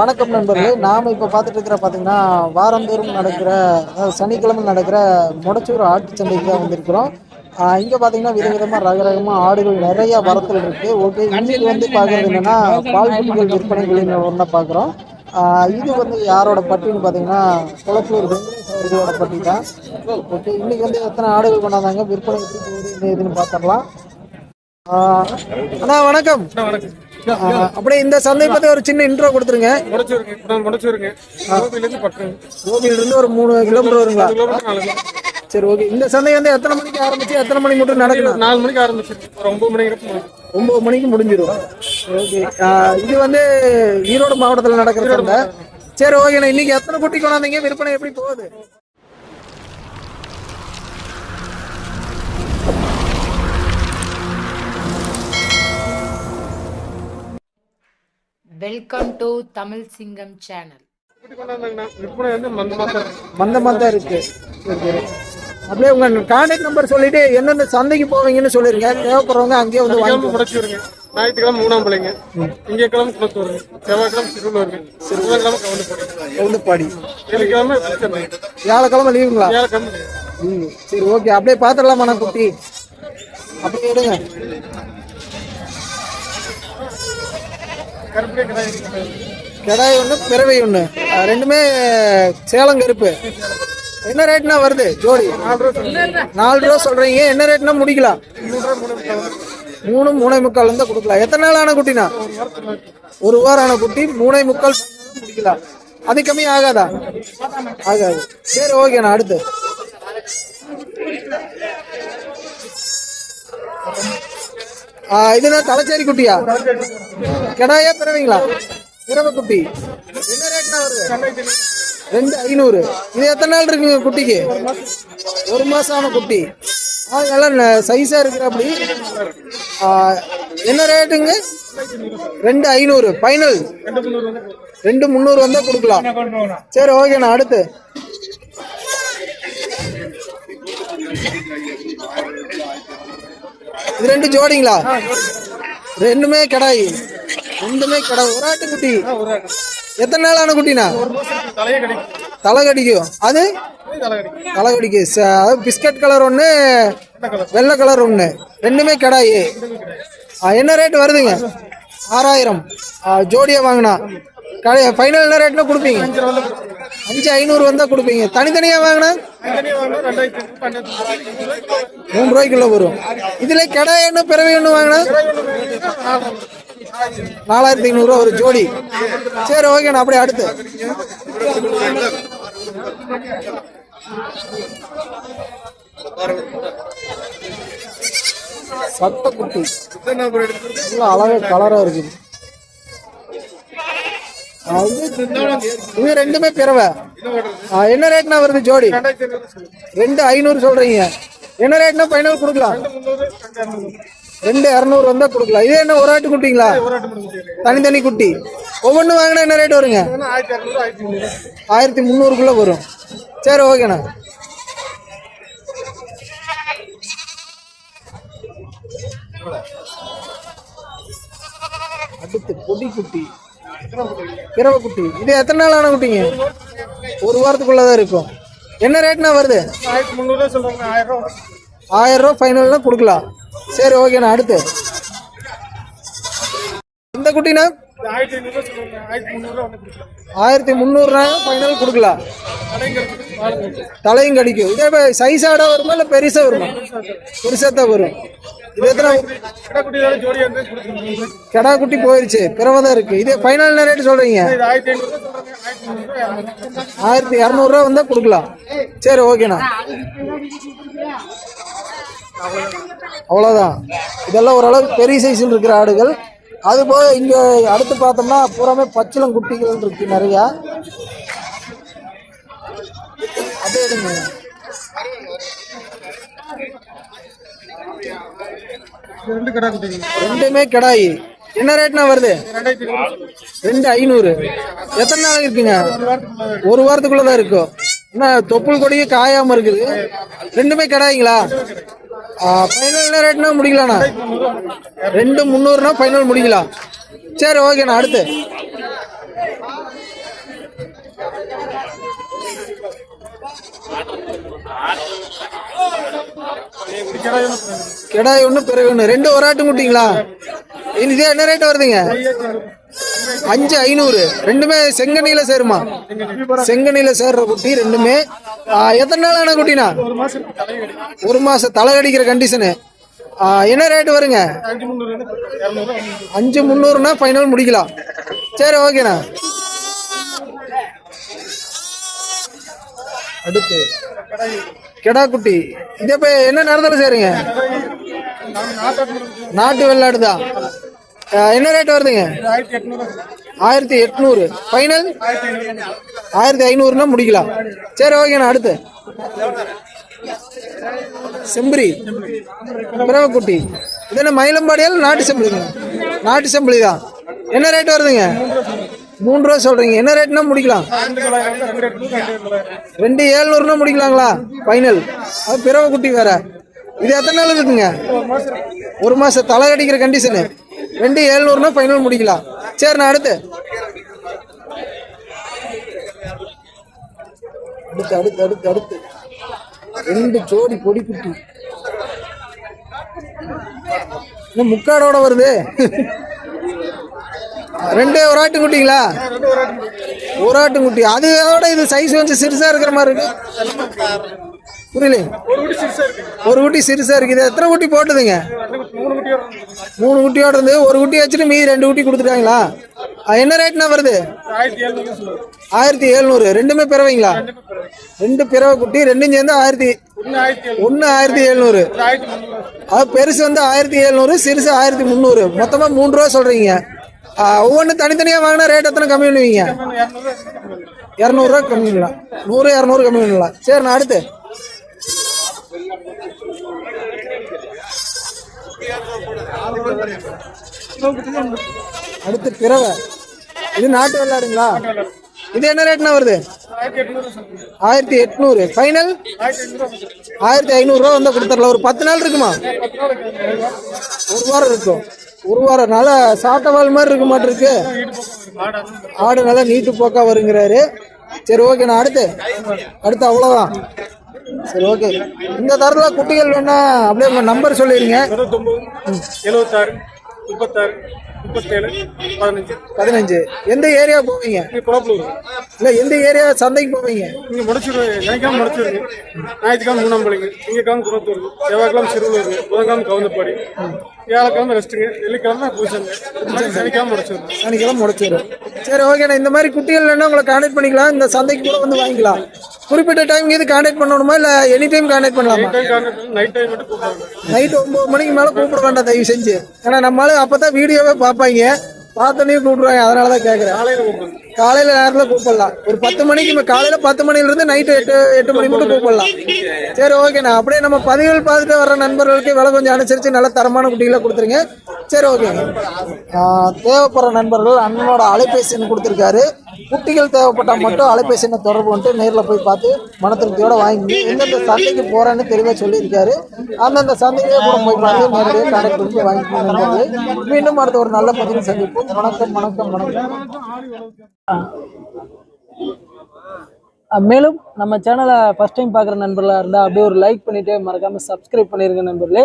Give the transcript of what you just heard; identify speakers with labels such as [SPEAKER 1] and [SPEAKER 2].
[SPEAKER 1] வணக்கம் நண்பர்களே. நாம் இப்போ பார்த்துட்டு இருக்கிற பார்த்தீங்கன்னா வாரந்தோறும் நடக்கிற அதாவது சனிக்கிழமை நடக்கிற முடச்சூர் ஆட்டு சந்தைக்கு தான் வந்திருக்கிறோம். இங்கே பார்த்தீங்கன்னா விதவிதமாக ரக ரகமாக ஆடுகள் நிறைய வரத்தில் இருக்குது ஓகே இன்னைக்கு வந்து பார்க்குறது என்னென்னா பால் குட்டிகள் விற்பனை விலையில் ஒன்றா பார்க்குறோம். இது வந்து யாரோட பட்டின்னு பார்த்தீங்கன்னா குளத்தூர் வெங்கடேஷ் பட்டி தான். ஓகே இன்னைக்கு வந்து எத்தனை ஆடுகள் கொண்டாந்தாங்க விற்பனை எப்படி போகுது என்ன பார்த்துடலாம். அண்ணா வணக்கம். வணக்கம். அப்படியே இந்த சந்தை பத்தி ஒரு சின்ன இன்ட்ரோ கொடுத்துருங்க.
[SPEAKER 2] முடச்சூருங்க கோபிலேருந்து
[SPEAKER 1] ஒரு மூணு கிலோமீட்டர் வருங்களா. சரி ஓகே இந்த சந்தை வந்து எத்தனை மணிக்கு ஆரம்பிச்சு எத்தனை மணி மட்டும் நடக்கணும்
[SPEAKER 2] நாலு மணிக்கு ஆரம்பிச்சிருக்கு ஒரு ஒன்பது மணிக்கு.
[SPEAKER 1] ஒன்பது மணிக்கு முடிஞ்சிடும் ஓகே இது வந்து ஈரோடு மாவட்டத்தில் நடக்கிற சரி ஓகேண்ணா இன்னைக்கு எத்தனை குட்டி கொண்டாந்தீங்க? விற்பனை எப்படி போகுது?
[SPEAKER 3] வெல்கம் டு தமிழ் சிங்கம் சேனல்
[SPEAKER 1] மந்தமாக தான் இருக்கு. அப்படியே உங்க கான்டாக்ட் நம்பர் சொல்லிட்டு எந்தெந்த சந்தைக்கு போவீங்கன்னு சொல்லிருங்க. தேவைப்படுறவங்க அங்கேயே வந்து வாங்கி
[SPEAKER 2] முடச்சூருங்க ஞாயிற்றுக்கிழமை மூணாம் பிள்ளைங்க. திங்கக்கிழமை குளத்தூருங்க. செவ்வாய்க்கிழமை புதன்கிழமை கவுந்து போடுங்க
[SPEAKER 1] கவுந்தப்பாடி
[SPEAKER 2] வெள்ளிக்கிழமை
[SPEAKER 1] வியாழக்கிழமை லீவுங்களா
[SPEAKER 2] வியாழக்கிழமை.
[SPEAKER 1] ம் சரி ஓகே அப்படியே பார்த்துடலாமா நான் குட்டி? அப்படியே எடுங்க கிடாய் ஒன்று பிறவை ஒன்று ரெண்டுமே சேலம் கருப்பு. என்ன ரேட்னா வருது? ஜோடி.
[SPEAKER 2] நாலு ரூபா சொல்லுங்க
[SPEAKER 1] நாலு ரூபா சொல்றீங்க. என்ன ரேட்னா முடிக்கலாம்?
[SPEAKER 2] மூணு ரூபா மூணு முக்கால்
[SPEAKER 1] மூணு மூணே முக்கால் இருந்தால் கொடுக்கலாம். எத்தனை நாள் ஆன குட்டினா ஒரு வாரம் ஆன குட்டி மூணே முக்கால் முடிக்கலாம். அது கம்மி ஆகாதா. ஆகாது. சரி ஓகேண்ணா அடுத்து. இதுனா தலைச்சேரி குட்டியா? கிடாயா பிறவைங்களா பிறவை குட்டி. என்ன ரேட்னா வருது? ரெண்டு ஐநூறு. இது எத்தனை நாள் இருக்குங்க குட்டிக்கு? ஒரு மாசம் ஆன குட்டி. ஆ நல்லா சைஸா இருக்கிறாப்படி. என்ன ரேட்டுங்க ரெண்டு ஐநூறு. ஃபைனல்
[SPEAKER 2] ரெண்டு முந்நூறு வந்தால்
[SPEAKER 1] ரெண்டு முந்நூறு வந்தா கொடுக்கலாம். சரி ஓகேண்ணா அடுத்து. இது ரெண்டு ஜோடிங்களா? ரெண்டுமே கடாய். ரெண்டுமே கடாய். ஒரு ஆட்டு குட்டி. எத்தனை நாள் ஆன குட்டினா? தலை கடிக்கும். அது?
[SPEAKER 2] தலை கிடைக்கும்.
[SPEAKER 1] பிஸ்கட் கலர் ஒன்று வெள்ளை கலர் ஒன்று ரெண்டுமே கடாய். என்ன ரேட் வருதுங்க? ஆறாயிரம். ஜோடியாக வாங்கினா. கடை ஃபைனல் என்ன ரேட்னா கொடுப்பீங்க? அஞ்சு ஐநூறு வந்தால் கொடுப்பீங்க. தனித்தனியாக வாங்கினா மூணு ரூபாய்க்குள்ள வரும். இதில் கடை என்ன பிறவை ஒன்று வாங்கினா நாலாயிரத்தி ஐநூறுரூவா ஒரு ஜோடி. சரி ஓகேண்ணா அப்படியே அடுத்து. சட்டக்குட்டி. நல்லா அழகா கலரா இருக்குது. இது ரெண்டுமே பிறவை. என்ன ரேட்னா வருது ஜோடி? ரெண்டு ஐநூறு சொல்றீங்க. என்ன ரேட்னா ஃபைனல் கொடுக்கலாம்?
[SPEAKER 2] ரெண்டு இரநூறு.
[SPEAKER 1] வந்தா கொடுக்கலாம். இது என்ன ஒரு ஆட்டு குட்டிங்களா? தனித்தனி குட்டி. ஒவ்வொன்றும் வாங்கினா என்ன ரேட் வருங்க?
[SPEAKER 2] ஆயிரத்தி ஆயிரத்தி
[SPEAKER 1] முந்நூறுக்குள்ள வரும். சரி ஓகேண்ணா அடுத்து பொடி குட்டி. பிறவை குட்டி. இது எத்தனை நாள் ஆன குட்டிங்க? ஒரு வாரத்துக்குள்ள தான் இருக்கும். என்ன ரேட்னா வருது?
[SPEAKER 2] ஆயிரம் ரூபா.
[SPEAKER 1] ஃபைனல்னா கொடுக்கலாம். சரி ஓகேண்ணா அடுத்து. இந்த குட்டினா?
[SPEAKER 2] ஆயிரத்தி
[SPEAKER 1] முந்நூறுனா ஃபைனல்
[SPEAKER 2] இருக்குது.
[SPEAKER 1] தலையும் கடிக்கும். இதே சைஸாட வருமா இல்லை பெருசா வருமா? பெருசா தான் வரும். இது எத்தனை? கெடா குட்டி போயிருச்சு. பிறவை தான் இருக்கு. இதே ஃபைனல் என்ன ரேட் சொல்றீங்க?
[SPEAKER 2] ஆயிரத்தி
[SPEAKER 1] இரநூறுவா வந்தா கொடுக்கலாம். சரி ஓகேண்ணா அவ்வளோதான் இதெல்லாம் ஓரளவுக்கு பெரிய சைஸில் இருக்கிற ஆடுகள். அது போக இங்க அடுத்து பார்த்தோம்னா பூராமே பச்சிலம் குட்டிகள் இருக்கு நிறையா. அதே எடுங்க. ரெண்டுமே கிடாய். என்ன ரேட்னா வருது? ரெண்டு ஐநூறு. எத்தனை நாள் இருக்குங்க? ஒரு வாரத்துக்குள்ள தான் இருக்கும். என்ன தொப்புள் கொடியே காயாம இருக்குது. ரெண்டுமே கிடாய்ங்களா? ஃபைனல் என்ன ரேட்னா முடிக்கலாண்ணா ரெண்டு முந்நூறுனா ஃபைனல் முடிக்கலாம். சரி ஓகேண்ணா அடுத்து. கிடாய் ஒன்று பிறகு ஒன்று ரெண்டு ஒரு ஆட்டம் முட்டிங்களா இதே என்ன ரேட் வருதுங்க? அஞ்சு ஐநூறு. ரெண்டுமே செங்கனியில சேருமா. செங்கனியில சேர்ற குட்டி ரெண்டுமே. எத்தனை நாள் ஆன குட்டினா?
[SPEAKER 2] ஒரு மாசம்.
[SPEAKER 1] தலை கடிக்கிற கண்டிஷனு என்ன ரேட் வருங்க?
[SPEAKER 2] அஞ்சு
[SPEAKER 1] முந்நூறுனா ஃபைனல் முடிக்கலாம். சரி ஓகேண்ணா. அடுத்து கெடா குட்டி. இதே இப்போ என்ன நடந்தாலும் சேருங்க? நாட்டு வெள்ளாடு தான் என்ன ரேட் வருதுங்க?
[SPEAKER 2] ஆயிரத்தி எட்நூறு.
[SPEAKER 1] ஃபைனல்
[SPEAKER 2] ஆயிரத்தி
[SPEAKER 1] ஐநூறுனா முடிக்கலாம். சரி ஓகேண்ணா அடுத்து. செம்பரி. பிறவக்குட்டி இது என்ன மயிலம்பாடியால் நாட்டு செம்பளிங்க நாட்டு செம்பளி தான். என்ன ரேட் வருதுங்க? மூணு ரூபா சொல்கிறீங்க என்ன ரேட்னா முடிக்கலாம்?
[SPEAKER 2] ரெண்டு
[SPEAKER 1] ஏழ்நூறுனா முடிக்கலாங்களா? ஃபைனல் அது பிறவக்குட்டி வேற. இது எத்தனை நாள் இருக்குங்க
[SPEAKER 2] ஒரு
[SPEAKER 1] மாதம் தலை அடிக்கிற கண்டிஷனு ரெண்டு ஏழ்நூறுனா ஃபைனல் முடிக்கலாம். சரிண்ணா அடுத்து. அடுத்து அடுத்து அடுத்து அடுத்து. ரெண்டு ஜோடி பொடி குட்டி. இன்னும் முக்காடோட வருது? ரெண்டு ஒரு ஆட்டு குட்டிங்களா? ஒரு ஆட்டு குட்டி. அதோட இது சைஸ் கொஞ்சம் சிறுசா இருக்கிற மாதிரி இருக்கு. புரியல
[SPEAKER 2] ஒரு குட்டி சிறுசா இருக்கு
[SPEAKER 1] ஒரு குட்டி சிறுசா இருக்குது. எத்தனை குட்டி போட்டுதுங்க?
[SPEAKER 2] மூணு
[SPEAKER 1] குட்டியோட இருந்து ஒரு குட்டி வச்சுட்டு மீதி ரெண்டு குட்டி கொடுத்துட்டாங்களா? என்ன ரேட்னா வருது?
[SPEAKER 2] ஆயிரத்தி எழுநூறு.
[SPEAKER 1] ரெண்டுமே பிறவைங்களா? ரெண்டு பிறவை குட்டி ரெண்டும் சேர்ந்து ஆயிரத்தி
[SPEAKER 2] ஒன்று ஆயிரத்தி எழுநூறு.
[SPEAKER 1] அது பெருசு வந்து ஆயிரத்தி எழுநூறு சிறுசு ஆயிரத்தி முந்நூறு. மொத்தமாக மூணு ரூபா சொல்கிறீங்க ஒவ்வொன்றும் தனித்தனியாக வாங்கினா ரேட் எத்தனை கம்மி பண்ணுவீங்க?
[SPEAKER 2] இரநூறு.
[SPEAKER 1] இரநூறுவா கம்மி பண்ணலாம். நூறு இரநூறு கம்மி பண்ணலாம். சரி நான் அடுத்து. அடுத்து பிறவை. இது நாட்டு வெள்ளாடுங்களா இது என்ன ரேட்னா வருது?
[SPEAKER 2] ஆயிரத்தி எட்நூறு.
[SPEAKER 1] ஃபைனல்
[SPEAKER 2] ஆயிரத்தி
[SPEAKER 1] ஐநூறுரூவா வந்தால் கொடுத்துடலாம். ஒரு பத்து நாள் இருக்குமா?
[SPEAKER 2] ஒரு வாரம்
[SPEAKER 1] இருக்கும். ஒரு வாரம். நல்லா சாட்டவால் மாதிரி இருக்க. மாட்டிருக்கு ஆடு நல்லா நீட்டு போக்கா வருங்கிறாரு. சரி ஓகே நான் அடுத்து. அடுத்து அவ்வளோதான் சரி ஓகே இந்த தரத்தில் குட்டிகள் வேணா அப்படியே உங்கள் நம்பர் சொல்லிடுங்க
[SPEAKER 2] எழுபத்தாறு முப்பத்தாறு முப்பத்தேழு பதினஞ்சு.
[SPEAKER 1] பதினஞ்சு. எந்த ஏரியா போவீங்க?
[SPEAKER 2] குளப்பலூர்
[SPEAKER 1] இல்லை எந்த ஏரியா சந்தைக்கு போவீங்க?
[SPEAKER 2] இங்கே முடிச்சிரு சனிக்கிழமை முடிச்சிருக்கு. ஞாயிற்றுக்கிழமை மூணாம்பளைங்க திங்கக்கிழமை குளத்தூர். செவ்வாய்க்கிழமை சிறுவலூர். புதன்கிழமை கவுந்தப்பாடி. வியாழக்கிழமை ரெஸ்ட்டுங்க வெள்ளிக்கிழமை பூசங்க சனிக்கிழமை முடிச்சிருக்கு
[SPEAKER 1] சனிக்கிழமை முடிச்சிடும் சரி ஓகேண்ணா இந்த மாதிரி குட்டிகள் வேணா உங்களை கான்டாக்ட் பண்ணிக்கலாம். இந்த சந்தைக்கு கூட வந்து வாங்கிக்கலாம். குறிப்பிட்ட டைம் இது கான்டாக்ட் பண்ணணுமா? இல்லை எனி டைம் கான்டாக்ட் பண்ணலாமா
[SPEAKER 2] நைட்
[SPEAKER 1] ஒம்பது மணிக்கு மேலே கூப்பிட வேண்டாம் தயவு செஞ்சு. ஏன்னா நம்மளால அப்போ தான் வீடியோவே பார்ப்பாங்க. பார்த்தோன்னே கூப்பிடுவாங்க. அதனால தான் கேட்குறேன்
[SPEAKER 2] காலையில்
[SPEAKER 1] நேரத்தில் கூப்பிடலாம். ஒரு பத்து மணிக்கு காலையில பத்து மணிலேருந்து நைட்டு எட்டு எட்டு மணி மட்டும் கூப்பிடலாம். சரி ஓகேண்ணா அப்படியே நம்ம பதிவுகள் பார்த்துட்டு வர நண்பர்களுக்கு விலை கொஞ்சம் அனுசரித்து நல்ல தரமான குட்டிகளை கொடுத்துருங்க. சரி ஓகே. தேவைப்படுற நண்பர்கள் அண்ணனோட அலைபேசி எண் கொடுத்துருக்காரு. குட்டிகள் தேவைப்பட்டால் மட்டும் அலைபேசி எண்ணை தொடர்பு வந்துட்டு நேரில் போய் பார்த்து மனத்திருப்தியோட வாங்கி எந்தெந்த சந்தைக்கு போகிறேன்னு தெளிவாக சொல்லியிருக்காரு. அந்தந்த சந்தைக்கே கூட போய் பார்த்து நேரடியாக கடைக்கு கொடுத்து வாங்கிக்கணும் மீண்டும் அடுத்த ஒரு நல்ல பதிவு சந்திப்போம். வணக்கம் வணக்கம் வணக்கம். மேலும் நம்ம சேனலை ஃபஸ்ட் டைம் பார்க்குற நண்பர்களாக இருந்தால் அப்படியே ஒரு லைக் பண்ணிவிட்டு மறக்காமல் சப்ஸ்கிரைப் பண்ணியிருங்க நண்பர்களே.